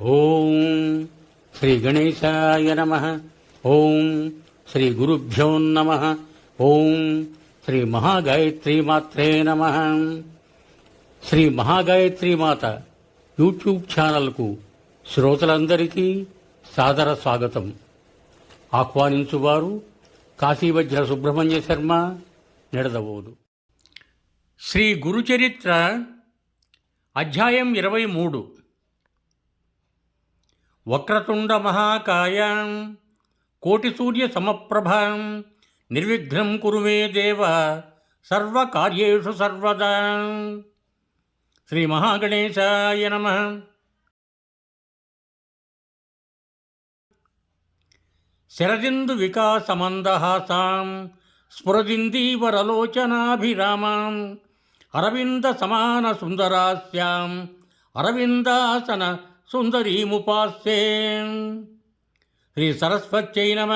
ఓం శ్రీ గణేశాయ నమ. ఓం శ్రీ గురుభ్యో నమ. ఓం శ్రీ మహాగాయత్రి మాత్రే నమ. శ్రీ మహాగాయత్రి మాత యూట్యూబ్ ఛానల్కు శ్రోతలందరికీ సాదర స్వాగతం. ఆహ్వానించువారు కాశీవజ్ర సుబ్రహ్మణ్య శర్మ నిడదవోదు. శ్రీ గురుచరిత్ర అధ్యాయం ఇరవై మూడు. వక్రతుండ మహాకాయ కోటి సూర్య సమప్రభాం నిర్విఘ్నం కురు మే దేవ సర్వకార్యేషు సర్వదా. శ్రీ మహాగణేశాయ నమ. శరదిందు వికాసమందహాసాం స్ఫురదిందీవరలోచనాభిరామాం అరవింద సమాన సుందరాస్యాం అరవిందాసన సుందరీముపాస్యే శ్రీ సరస్వత్యై నమ.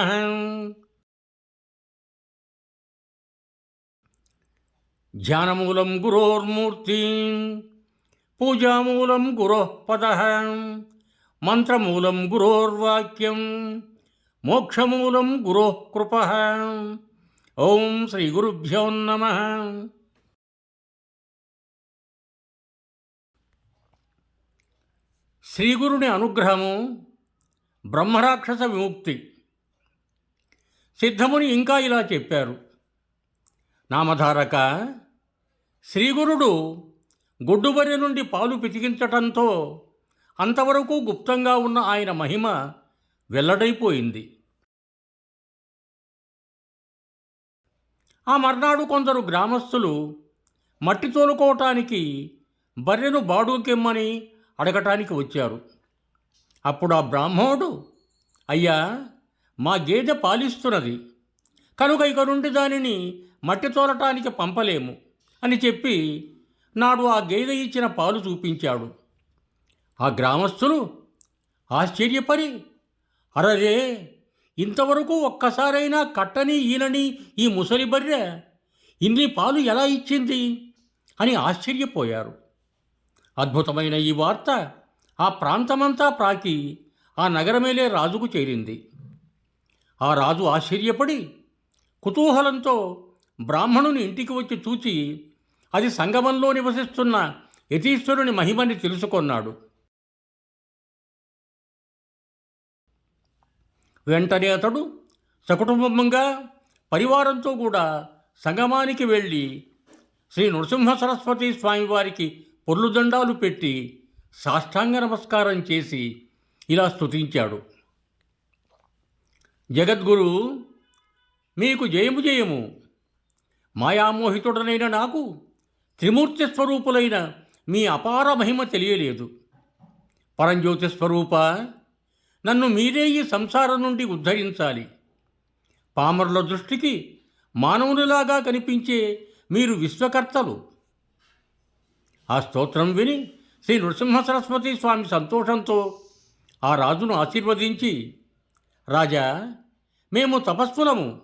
ధ్యానమూలం గురోర్మూర్తి. పూజామూలం గురోః పద మంత్రమూలం గురోర్వాక్యం. మోక్షమూలం గురోః కృప ఓం శ్రీ గురుభ్యో నమ. శ్రీగురుని అనుగ్రహము బ్రహ్మరాక్షస విముక్తి. సిద్ధముని ఇంకా ఇలా చెప్పారు. నామధారక శ్రీగురుడు గొడ్డుబరి నుండి పాలు పితికించటంతో అంతవరకు గుప్తంగా ఉన్న ఆయన మహిమ వెల్లడైపోయింది. ఆ మర్నాడు కొందరు గ్రామస్తులు మట్టి తోలుకోవటానికి బర్రెను బాడుకెమ్మని అడగటానికి వచ్చారు. అప్పుడు ఆ బ్రాహ్మణుడు అయ్యా మా గేదె పాలిస్తున్నది. కనుక ఇక నుండి దానిని మట్టి తోలటానికి పంపలేము అని చెప్పి నాడు ఆ గేదె ఇచ్చిన పాలు చూపించాడు. ఆ గ్రామస్తులు ఆశ్చర్యపడి అరరే ఇంతవరకు ఒక్కసారైనా కట్టని ఈనని ఈ ముసలి బర్రె ఇన్ని పాలు ఎలా ఇచ్చింది? అని ఆశ్చర్యపోయారు. అద్భుతమైన ఈ వార్త ఆ ప్రాంతమంతా ప్రాకి ఆ నగరమేలే రాజుకు చేరింది. ఆ రాజు ఆశ్చర్యపడి కుతూహలంతో బ్రాహ్మణుని ఇంటికి వచ్చి చూచి అది సంగమంలో నివసిస్తున్న యతీశ్వరుని మహిమని తెలుసుకొన్నాడు. వెంటనే అతడు సకుటుంబంగా పరివారంతో కూడా సంగమానికి వెళ్ళి శ్రీ నృసింహ సరస్వతి స్వామివారికి పొర్లుదండాలు పెట్టి సాష్టాంగ నమస్కారం చేసి ఇలా స్తుతించాడు. జగద్గురు మీకు జయము జయము. మాయామోహితుడనైన నాకు త్రిమూర్తి స్వరూపులైన మీ అపార మహిమ తెలియలేదు. పరంజ్యోతి స్వరూప నన్ను మీరే ఈ సంసారం నుండి ఉద్ధరించాలి. పామరుల దృష్టికి మానవునిలాగా కనిపించే మీరు విశ్వకర్తలు. ఆ స్తోత్రం విని శ్రీ నృసింహ సరస్వతి స్వామి సంతోషంతో ఆ రాజును ఆశీర్వదించి రాజా మేము తపస్సులము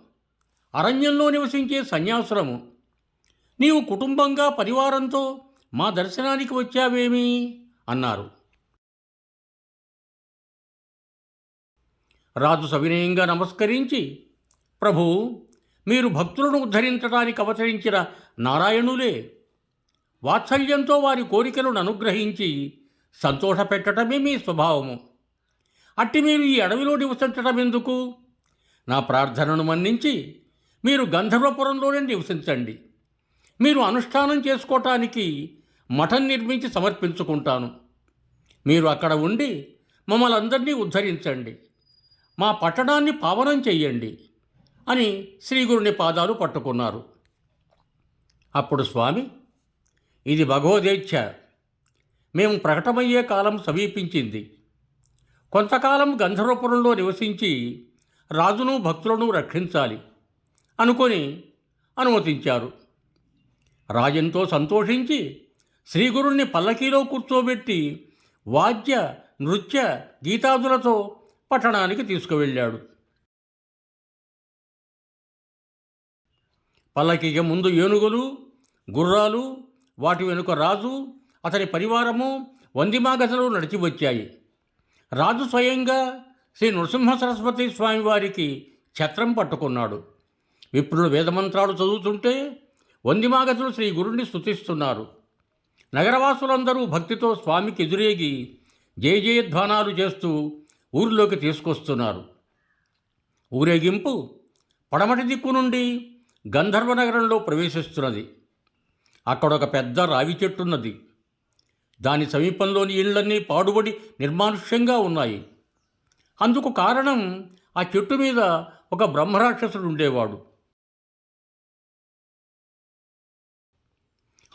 అరణ్యంలో నివసించే సన్యాసులము. నీవు కుటుంబంగా పరివారంతో మా దర్శనానికి వచ్చావేమి? అన్నారు. రాజు సవినయంగా నమస్కరించి ప్రభు మీరు భక్తులను ఉద్ధరించడానికి అవతరించిన నారాయణులే వాత్సల్యంతో వారి కోరికలను అనుగ్రహించి సంతోషపెట్టడమే మీ స్వభావము. అట్టి మీరు ఈ అడవిలో నివసించటం ఎందుకు నా ప్రార్థనను మన్నించి మీరు గంధర్వపురంలోనే నివసించండి. మీరు అనుష్ఠానం చేసుకోవటానికి మఠం నిర్మించి సమర్పించుకుంటాను. మీరు అక్కడ ఉండి మమ్మల్ని అందరినీ ఉద్ధరించండి. మా పట్టణాన్ని పావనం చెయ్యండి అని శ్రీగురుని పాదాలు పట్టుకున్నారు. అప్పుడు స్వామి ఇది భగవదేచ్ఛ. మేము ప్రకటమయ్యే కాలం సమీపించింది. కొంతకాలం గంధర్వపురంలో నివసించి రాజును భక్తులను రక్షించాలి అనుకొని అనుమతించారు. రాజంతో సంతోషించి శ్రీగురుణ్ణి పల్లకీలో కూర్చోబెట్టి వాద్య నృత్య గీతాదులతో పట్టణానికి తీసుకువెళ్ళాడు. పల్లకికి ముందు ఏనుగులు గుర్రాలు వాటి వెనుక రాజు అతని పరివారము వందిమాగసలు నడిచి వచ్చాయి. రాజు స్వయంగా శ్రీ నృసింహ సరస్వతి స్వామి వారికి ఛత్రం పట్టుకున్నాడు. విప్రుడు వేదమంత్రాలు చదువుతుంటే వందిమాగతులు శ్రీ గురుణ్ణి స్థుతిస్తున్నారు నగరవాసులందరూ భక్తితో స్వామికి ఎదురేగి జయ జయధ్వానాలు చేస్తూ ఊరిలోకి తీసుకొస్తున్నారు. ఊరేగింపు పడమటి దిక్కు నుండి గంధర్వ నగరంలో ప్రవేశిస్తున్నది. అక్కడ ఒక పెద్ద రావి చెట్టున్నది. దాని సమీపంలోని ఇళ్ళన్నీ పాడుబడి నిర్మానుష్యంగా ఉన్నాయి. అందుకు కారణం ఆ చెట్టు మీద ఒక బ్రహ్మరాక్షసుడు ఉండేవాడు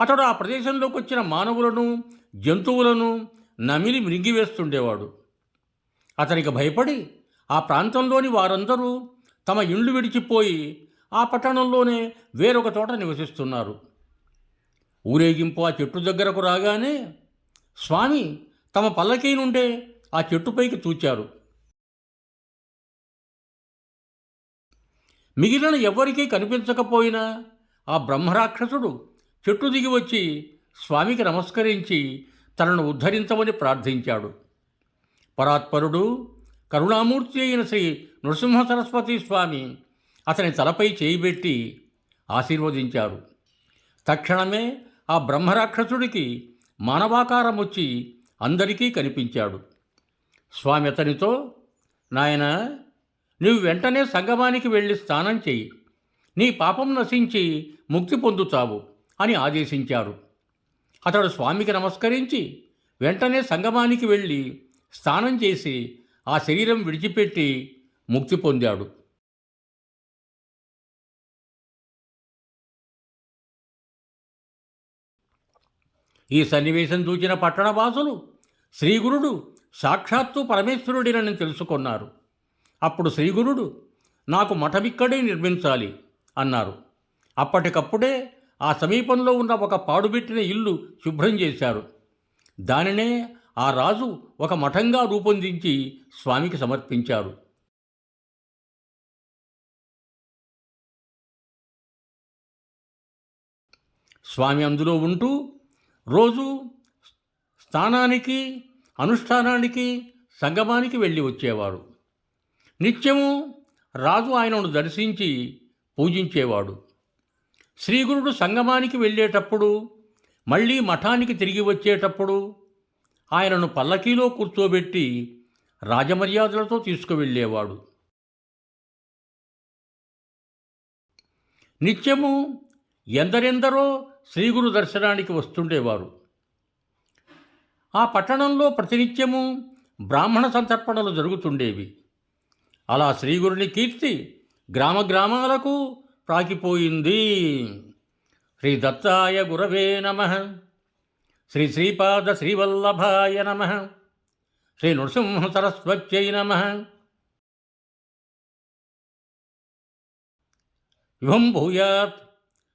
అతడు ఆ ప్రదేశంలోకి వచ్చిన మానవులను జంతువులను నమిలి మృంగివేస్తుండేవాడు. అతనికి భయపడి ఆ ప్రాంతంలోని వారందరూ తమ ఇండ్లు విడిచిపోయి ఆ పట్టణంలోనే వేరొక చోట నివసిస్తున్నారు. ఊరేగింపు ఆ చెట్టు దగ్గరకు రాగానే స్వామి తమ పల్లకీ నుండే ఆ చెట్టుపైకి తూచారు. మిగిలిన ఎవ్వరికీ కనిపించకపోయినా ఆ బ్రహ్మరాక్షసుడు చెట్టు దిగి వచ్చి స్వామికి నమస్కరించి తనను ఉద్ధరించమని ప్రార్థించాడు. పరాత్పరుడు కరుణామూర్తి అయిన శ్రీ నృసింహ సరస్వతి స్వామి అతని తలపై చేయిబెట్టి ఆశీర్వదించారు. తక్షణమే ఆ బ్రహ్మరాక్షసుడికి మానవాకారం వచ్చి అందరికీ కనిపించాడు. స్వామి అతనితో నాయన నీవు వెంటనే సంగమానికి వెళ్ళి స్నానం చెయ్యి. నీ పాపం నశించి ముక్తి పొందుతావు అని ఆదేశించారు. అతడు స్వామికి నమస్కరించి వెంటనే సంగమానికి వెళ్ళి స్నానం చేసి ఆ శరీరం విడిచిపెట్టి ముక్తి పొందాడు. ఈ సన్నివేశం చూచిన పట్టణవాసులు శ్రీగురుడు సాక్షాత్తు పరమేశ్వరుడినని తెలుసుకున్నారు. అప్పుడు శ్రీగురుడు నాకు మఠమిక్కడే నిర్మించాలి అన్నారు. అప్పటికప్పుడే ఆ సమీపంలో ఉన్న ఒక పాడుబెట్టిన ఇల్లు శుభ్రం చేశారు. దానినే ఆ రాజు ఒక మఠంగా రూపొందించి స్వామికి సమర్పించారు. స్వామి అందులో ఉంటూ రోజు స్థానానికి అనుష్ఠానానికి సంగమానికి వెళ్ళి వచ్చేవాడు. నిత్యము రాజు ఆయనను దర్శించి పూజించేవాడు. శ్రీగురుడు సంగమానికి వెళ్ళేటప్పుడు మళ్ళీ మఠానికి తిరిగి వచ్చేటప్పుడు ఆయనను పల్లకీలో కూర్చోబెట్టి రాజమర్యాదలతో తీసుకువెళ్ళేవాడు. నిత్యము ఎందరెందరో శ్రీగురు దర్శనానికి వస్తుండేవారు. ఆ పట్టణంలో ప్రతినిత్యము బ్రాహ్మణ సంతర్పణలు జరుగుతుండేవి. అలా శ్రీగురుని కీర్తి గ్రామ గ్రామాలకు ప్రాకిపోయింది శ్రీ దత్తాయ గురవే నమ. శ్రీ శ్రీపాద శ్రీవల్లభాయ నమ. శ్రీ నృసింహ సరస్వత్యై నమ. ఇవం భూయాత్